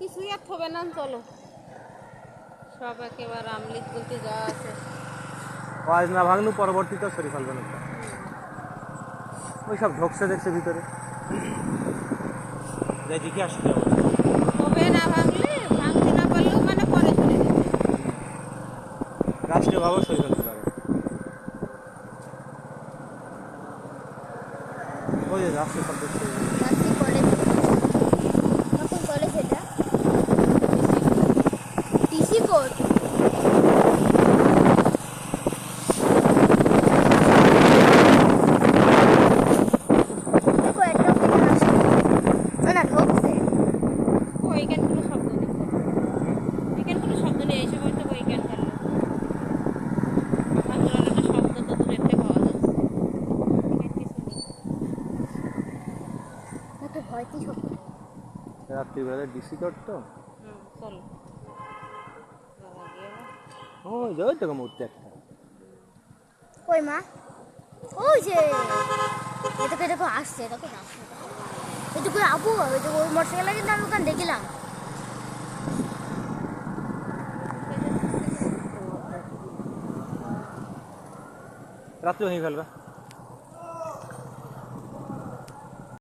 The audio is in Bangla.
হবে না চলো। সব একেবারে আমলিক বলতে যাওয়া আছে। আজ না ভাঙলু পরবর্তীতে সরি ফেলবে না। ওই সব ঢোকছে দেখছে ভিতরে। যাই দেখি আসতে হবে হবে না ভাঙলে ভাঙতে না পারলেও মানে পরে চলে যাবে। রাষ্ট্রীয়ভাবেও সই ফেলতে পারে। ওই রাষ্ট্রীয় সই। রাত্রি কলেজ কখন কলেজ এটা টিসি কোড দেখো একটা ফোন আসছে না না ঢুকছে ও কোনো শব্দ নেই এখান কোনো শব্দ নেই এই সময় তো ওইখান খেলো। শব্দ তো দূর একটা পাওয়া যাচ্ছে এখান রাত্রিবেলা ডিসি কোড তো চলো ওই যে ওই তো। মূর্তি একটা। কই মা? ওই যে এটাকে দেখো আসছে দেখো আসছে। এটুকু আবু ওই মোটরসাইকেল কিন্তু আমি ওখানে দেখিলাম। রাত্রি ভেঙে ফেলবে।